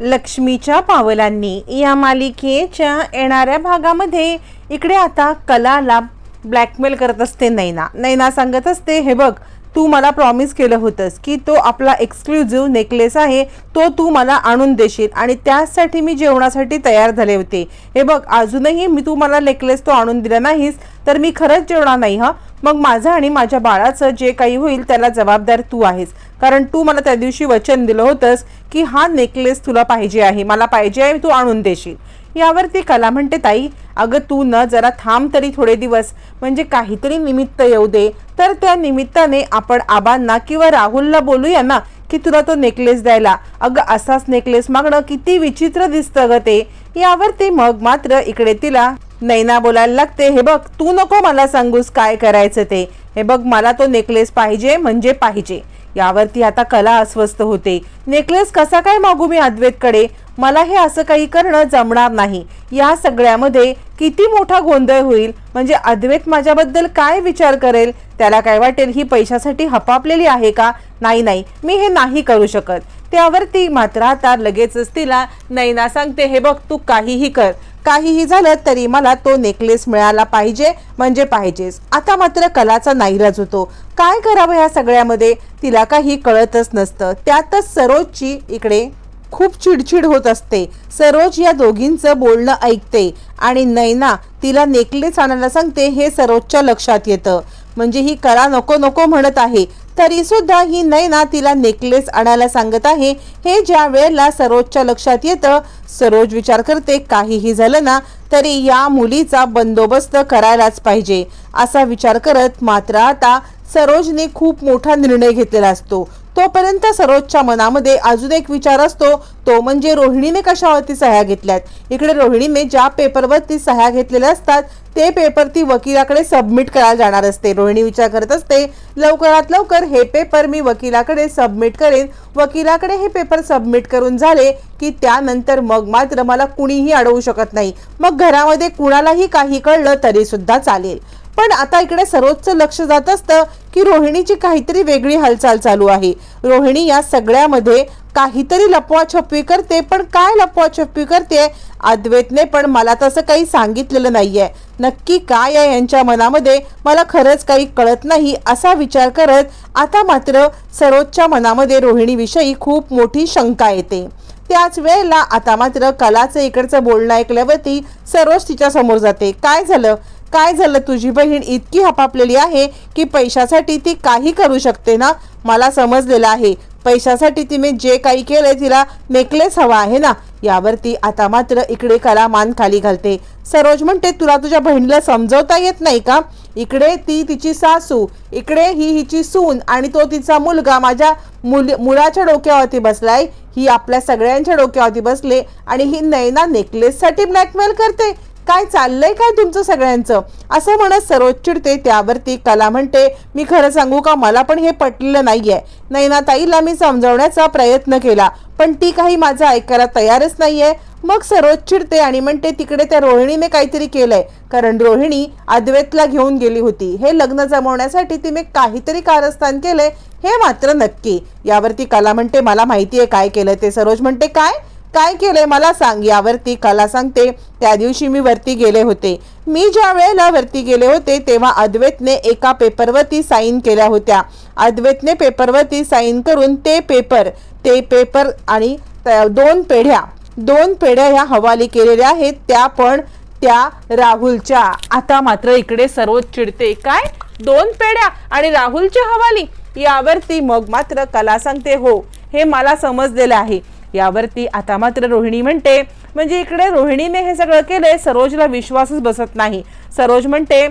लक्ष्मीच्या पावलांनी या मालिकेच्या येणाऱ्या भागामध्ये इकडे आता कलाला ब्लॅकमेल करत असते नैना. नैना सांगत असते हे बघ तू मला प्रॉमिस केलं होतंस की तो आपला एक्सक्लुझिव्ह नेकलेस आहे तो तू मला आणून देशील आणि त्यासाठी मी जेवणासाठी तयार झाले होते. हे बघ अजूनही मी तू मला नेकलेस तो आणून दिला नाहीस तर मी खरंच जेवणार नाही हा? मग माझं आणि माझ्या बाळाचं जे काही होईल त्याला जबाबदार तू आहेस. कारण तू मला त्या दिवशी वचन दिलं होतंस की हा नेकलेस तुला पाहिजे आहे मला पाहिजे आहे तू आणून देशील. यावरती कला म्हणते ताई अगं तू न जरा थांब तरी थोडे दिवस. म्हणजे काहीतरी निमित्त येऊ दे. तर त्या निमित्ताने आपण आबांना किंवा राहुलला बोलूया ना की तुला तो नेकलेस द्यायला. अगं असाच नेकलेस मागणं किती विचित्र दिसतं ग ते. यावरती मग मात्र इकडे तिला नैना बोलायला लागते हे बघ तू नको मला सांगूस काय करायचं ते. हे बघ मला तो नेकलेस पाहिजे म्हणजे पाहिजे. यावरती आता कला अस्वस्थ होते. नेकलेस कसा काय मागू मी अद्वैतकडे? मला हे असं काही करणं जमणार नाही. या सगळ्यामध्ये किती मोठा गोंधळ होईल? म्हणजे अद्वैत माझ्याबद्दल काय विचार करेल? त्याला काय वाटेल? ही पैशासाठी हपापलेली आहे का? नाही नाही. मी हे नाही करू शकत. त्यावरती मात्र आता लगेचच तिला नैना सांगते हे बघ तू काहीही कर. काहीही झालं तरी मला तो नेकलेस मिळाला पाहिजे म्हणजे पाहिजेच. आता मात्र कलाचा नाईलाज होतो. काय करावं या सगळ्यामध्ये? तिला काही कळतच नसतं. त्यातच सरोजची इकडे खूप चिडचिड होत असते. सरोज या दोघींचं बोलणं ऐकते आणि नैना तिला नेकलेस आणायला सांगते हे सरोजच्या लक्षात येतं. म्हणजे ही कला नको नको म्हणत आहे. तरी सुद्धा ही नैना तिला नेकलेस आणायला सांगत आहे. हे ज्या वेळेला सरोजच्या लक्षात येतं सरोज विचार करते काहीही झालं ना तरी या मुलीचा बंदोबस्त करायलाच पाहिजे असा विचार करत मात्र आता सरोजने खूप मोठा निर्णय घेतलेला असतो. तोपर्यंत सरोजच्या मनामध्ये अजून एक विचार असतो तो म्हणजे रोहिणीने कशावरती सह्या घेतल्यात? इकडे रोहिणीने ज्या पेपरवरती सह्या घेतलेल्या असतात ते पेपर ती वकिलाकडे सबमिट करायला जाणार असते. रोहिणी विचार करत असते लवकरात लवकर हे पेपर मी वकिलाकडे सबमिट करेन. वकिलाकडे हे पेपर सबमिट करून झाले की त्यानंतर मग मात्र मला कुणीही अडवू शकत नाही. मग घरामध्ये कुणालाही काही कळलं तरी सुद्धा चालेल. पण आता इकडे सरोजचं लक्ष जात असतं की रोहिणीची काहीतरी वेगळी हालचाल चालू आहे. रोहिणी या सगळ्यामध्ये काहीतरी लपवाछपवी करते पण काय लपवाछपवी करते? अद्वैतने पण मला तसं काही सांगितलेलं नाहीये. नक्की काय आहे यांच्या मनामध्ये? मला खरंच काही कळत नाही असा विचार करत आता मात्र सरोजच्या मनामध्ये रोहिणीविषयी खूप मोठी शंका येते. त्याच वेळेला आता मात्र कलाचं इकडचं बोलणं ऐकल्यावरती सरोज तिच्या समोर जाते. काय झालं? काय झालं? तुझी बहीण इतकी हपापलेली आहे की पैशासाठी ती काही करू शकते ना? मला समजलेलं आहे. पैशासाठी तिने जे काही केलंय तिला नेकलेस हवा आहे ना? यावरती आता मात्र इकडे कला मान खाली घालते. सरोज म्हणते तुला तुझ्या बहिणीला समजवता येत नाही का? इकडे ती तिची सासू इकडे ही हिची सून आणि तो तिचा मुलगा माझ्या मुल मुलाच्या डोक्यावरती बसलाय. ही आपल्या सगळ्यांच्या डोक्यावरती बसले आणि ही नैना नेकलेससाठी ब्लॅकमेल करते. काय चाललंय काय तुमचं सगळ्यांचं? असं म्हणत सरोज चिडते त्यावरती कला म्हणते मी खरं सांगू का मला पण हे पटलेलं नाहीये. नैनाताईला मी समजवण्याचा प्रयत्न केला पण ती काही माझं ऐकायला तयारच नाहीये. मग सरोज चिडते आणि म्हणते तिकडे त्या रोहिणीने काहीतरी केलंय. कारण रोहिणी अद्वैतला घेऊन गेली होती. हे लग्न जमवण्यासाठी तिने काहीतरी कारस्थान केलंय हे मात्र नक्की. यावरती कला म्हणते मला माहिती आहे काय केलं ते सरोज म्हणते काय? काय केले मला सांग यावरती कला सांगते. त्या दिवशी मी वरती गेले होते. मी ज्या वेळेला वरती गेले होते तेव्हा अद्वैतने एका पेपरवरती साईन केल्या होत्या. अद्वैतने पेपरवरती साईन करून ते पेपर ते पेपर आणि दोन पेढ्या दोन पेढ्या ह्या हवाली केलेल्या आहेत त्या पण त्या राहुलच्या. आता मात्र इकडे सर्वोच्च चिडते. काय? दोन पेढ्या आणि राहुलच्या हवाली? यावरती मग मात्र कला सांगते हो हे मला समजलेलं आहे. यावरती आता मात्र रोहिणी म्हणते म्हणजे इकडे रोहिणीने हे सगळं केलंय सरोजला विश्वासच बसत नाही. सरोज म्हणते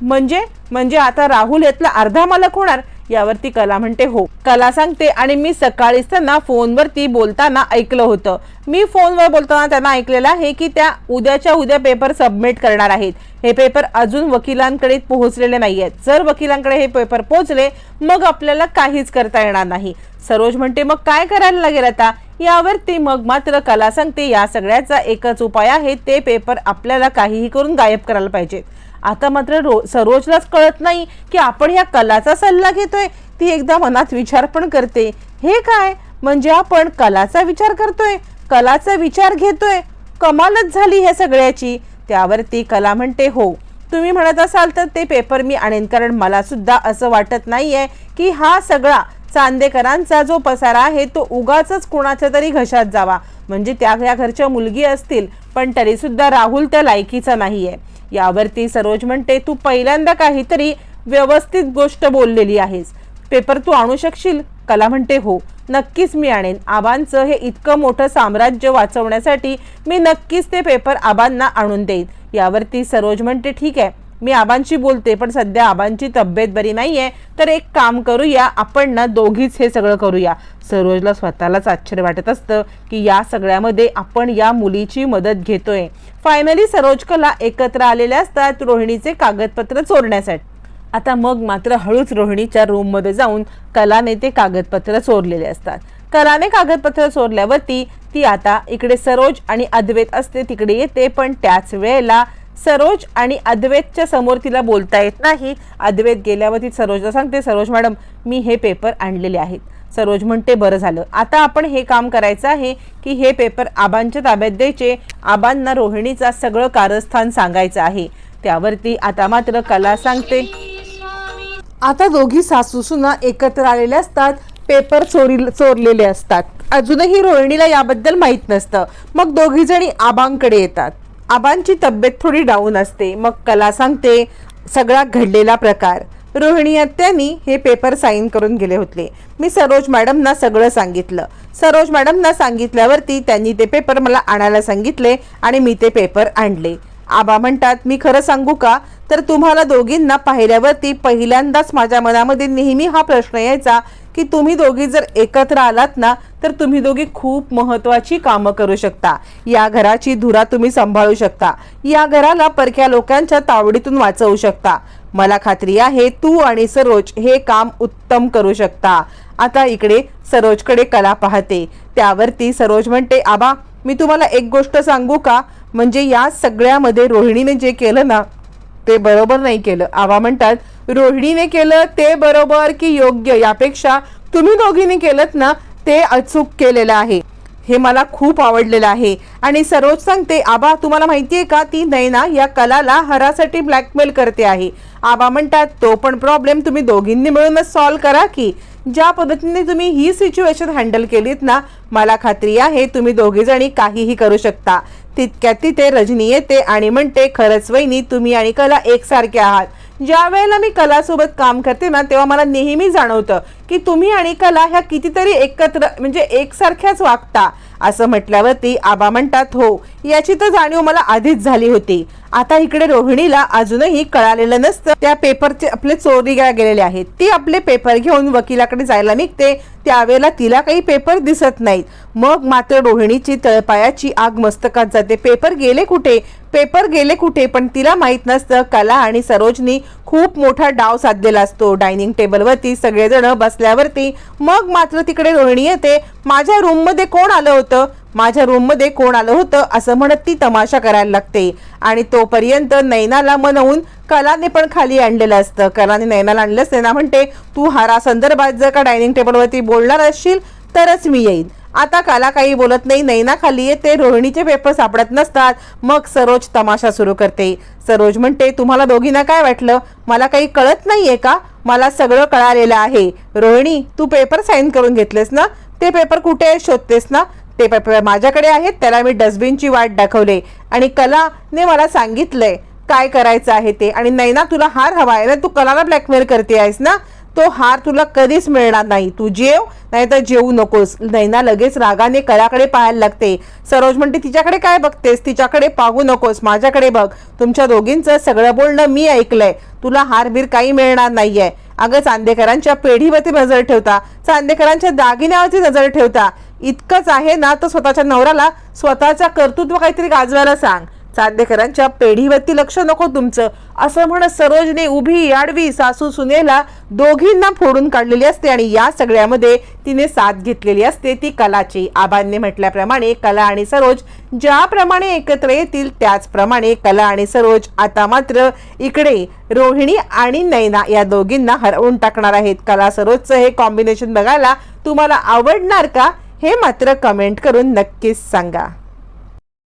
म्हणजे म्हणजे आता राहुल यातला अर्धा मालक होणार? यावरती कला म्हणते हो. कला सांगते आणि मी सकाळीच त्यांना फोनवरती बोलताना ऐकलं होतं. मी फोनवर बोलताना त्यांना ऐकलेलं आहे की त्या उद्याच्या उद्या पेपर सबमिट करणार आहेत. हे पेपर अजून वकिलांकडे पोहोचलेले नाही आहेत जर वकिलांकडे हे पेपर पोहोचले मग आपल्याला काहीच करता येणार नाही. सरोज म्हणते मग काय करायला लागेल आता? यावर ती मग मात्र कला सांगते. या सगळ्याचा एकच उपाय आहे ते पेपर आपल्याला काहीही करून गायब करायला पाहिजेत आता मात्र रो सरोजलाच कळत नाही की आपण ह्या कलाचा सल्ला घेतोय. ती एकदा मनात विचार पण करते. हे काय? म्हणजे आपण कलाचा विचार करतोय. कलाचा विचार घेतोय. कमालच झाली ह्या सगळ्याची. त्यावर ती कला म्हणते हो तुम्ही म्हणत असाल तर ते पेपर मी आणेन. कारण मला सुद्धा असं वाटत नाही आहे की हा सगळा चांदेकरांचा जो पसारा आहे तो उगाच कुणाच्या तरी घशात जावा. म्हणजे त्या या घरच्या मुलगी असतील पण तरीसुद्धा राहुल त्या लायकीचा नाही आहे यावरती सरोज म्हणते तू पहिल्यांदा काहीतरी व्यवस्थित गोष्ट बोललेली आहेस. पेपर तू आणू शकशील? कला म्हणते हो. नक्कीच मी आणेन. आबांचं हे इतकं मोठं साम्राज्य वाचवण्यासाठी मी नक्कीच ते पेपर आबांना आणून देईन. यावरती सरोज म्हणते ठीक आहे. मी आबांशी बोलते पण सध्या आबांची तब्येत बरी नाहीये. तर एक काम करूया आपण ना दोघीच हे सगळं करूया. सरोजला स्वतःलाच आश्चर्य वाटत असतं की या सगळ्यामध्ये आपण या मुलीची मदत घेतोय. फायनली सरोज कला एकत्र आलेल्या असतात रोहिणीचे कागदपत्र चोरण्यासाठी. आता मग मात्र हळूच रोहिणीच्या रूममध्ये जाऊन कलाने ते कागदपत्र चोरलेले असतात. कलाने कागदपत्र चोरल्यावरती ती आता इकडे सरोज आणि अद्वैत असते तिकडे येते पण त्याच वेळेला सरोज आणि अद्वैतच्या समोर तिला बोलता येत नाही. अद्वैत गेल्यावर ती सरोजला सांगते सरोज मॅडम मी हे पेपर आणलेले आहेत. सरोज म्हणते बरं झालं. आता आपण हे काम करायचं आहे की हे पेपर आबांच्या ताब्यात द्यायचे. आबांना रोहिणीचा सगळं कारस्थान सांगायचं आहे. त्यावरती आता मात्र कला सांगते. आता दोघी सासू सुना एकत्र आलेले असतात पेपर चोरी चोरलेले असतात. अजूनही रोहिणीला याबद्दल माहीत नसतं. मग दोघी जणी आबांकडे येतात. आबांची तब्येत थोडी डाऊन असते. मग कला सांगते सगळा घडलेला प्रकार. रोहिणी आत्यांनी हे पेपर साईन करून गेले होते. मी सरोज मॅडमना सगळं सांगितलं. सरोज मॅडमना सांगितल्यावरती त्यांनी ते पेपर मला आणायला सांगितले आणि मी ते पेपर आणले. आबा म्हणतात मी खरं सांगू का? तर तुम्हाला दोघींना पाहिल्यावरती पहिल्यांदाच माझ्या मनामध्ये नेहमी हा प्रश्न यायचा की तुम्ही दोघी जर एकत्र आलात ना तर तुम्ही दोघी खूप महत्वाची कामं करू शकता. या घराची धुरा तुम्ही सांभाळू शकता. या घराला परक्या लोकांच्या तावडीतून वाचवू शकता. मला खात्री आहे तू आणि सरोज हे काम उत्तम करू शकता. आता इकडे सरोजकडे कला पाहते. त्यावरती सरोज म्हणते आबा मी तुम्हाला एक गोष्ट सांगू का? म्हणजे या सगळ्यामध्ये रोहिणीने जे केलं ना ते बरोबर नाही केलं. आवा म्हणतात रोहिणीने केलं ते बरोबर की योग्य यापेक्षा तुम्ही दोघींनी केलं ना ते अचूक केलेलं आहे. हे मला खूप आवडलेलं आहे. आणि सरोज सांगते आबा तुम्हाला माहिती आहे का ती नैना या कलाला हरासाठी ब्लॅकमेल करते आहे. आबा म्हणतात तो पण प्रॉब्लेम तुम्ही दोघींनी मिळूनच सॉल्व्ह करा की. ज्या पद्धतीने तुम्ही ही सिच्युएशन हँडल केलीत ना मला खात्री आहे तुम्ही दोघीजणी काहीही करू शकता. तितक्यात तिथे रजनी येते आणि म्हणते खरंच वहिनी तुम्ही आणि कला एकसारखे आहात. ज्या वेळेला मी कलासोबत काम करते ना तेव्हा मला नेहमी जाणवतं की तुम्ही आणि कला ह्या कितीतरी एकत्र म्हणजे एकसारख्याच वागता. असं म्हटल्यावरती आबा म्हणतात हो. याची तर जाणीव मला आधीच झाली होती. आता इकडे रोहिणीला अजूनही कळालेलं नसतं. त्या पेपरचे आपले चोरी गेलेले आहेत. ती आपले पेपर घेऊन वकिलाकडे जायला निघते. त्यावेळेला तिला काही पेपर दिसत नाहीत. मग मात्र रोहिणीची तळपायाची आग मस्तकात जाते. पेपर गेले कुठे? पेपर गेले कुठे पण तिला माहीत नसतं. कला आणि सरोजनी खूप मोठा डाव साधलेला असतो. डायनिंग टेबलवरती सगळेजण बसल्यावरती मग मात्र तिकडे रोहिणी येते. माझ्या रूममध्ये कोण आलं होतं? माझ्या रूममध्ये कोण आलं होतं? असं म्हणत ती तमाशा करायला लागते. आणि तोपर्यंत नैनाला मनवून कलाने पण खाली आणलेलं असतं. कलाने नैनाला आणलंच नैना म्हणते तू हारा संदर्भात जर का डायनिंग टेबलवरती बोलणार असशील तरच मी येईन. आता काला काही बोलत नाही नैना खाली येते रोहिणीचे पेपर सापडत नसतात. मग सरोज तमाशा सुरू करते. सरोज म्हणते तुम्हाला दोघींना काय वाटलं? मला काही कळत नाहीये का? मला सगळं कळालेलं आहे. रोहिणी तू पेपर साईन करून घेतलेस ना? ते पेपर कुठे आहे? शोधतेस ना? ते पेपर माझ्याकडे आहेत त्याला मी डस्टबिनची वाट दाखवले. आणि कलाने मला सांगितलंय काय करायचं आहे ते? आणि नैना तुला हार हवा आहे ना? तू कलाला ब्लॅकमेल करते आहेस ना? तो हार तुला कधीच मिळणार नाही. तू जेव नाही तर जेवू नकोस. नैना लगेच रागाने कलाकडे पाहायला लागते. सरोज म्हणते तिच्याकडे काय बघतेस? तिच्याकडे पाहू नकोस. माझ्याकडे बघ. तुमच्या दोघींचं सगळं बोलणं मी ऐकलंय. तुला हारबीर काही मिळणार नाहीये. अगं चांदेकरांच्या पेढीवरती नजर ठेवता. चांदेकरांच्या दागिन्यावरती नजर ठेवता. इतकंच आहे ना तर स्वतःच्या नवऱ्याला स्वतःचा कर्तृत्व काहीतरी गाजवायला सांग. चांदेकरांच्या पेढीवरती लक्ष नको तुमचं. असं म्हणत सरोजने उभी आडवी सासू सुनेला दोघींना फोडून काढलेली असते आणि या सगळ्यामध्ये तिने साथ घेतलेली असते. ती कलाची आबांनी म्हटल्याप्रमाणे कला आणि सरोज ज्याप्रमाणे एकत्र येतील त्याचप्रमाणे कला आणि सरोज आता मात्र इकडे रोहिणी आणि नैना या दोघींना हरवून टाकणार आहेत. कला सरोजचं हे कॉम्बिनेशन बघायला तुम्हाला आवडणार का? हे मात्र कमेंट करून नक्कीच सांगा.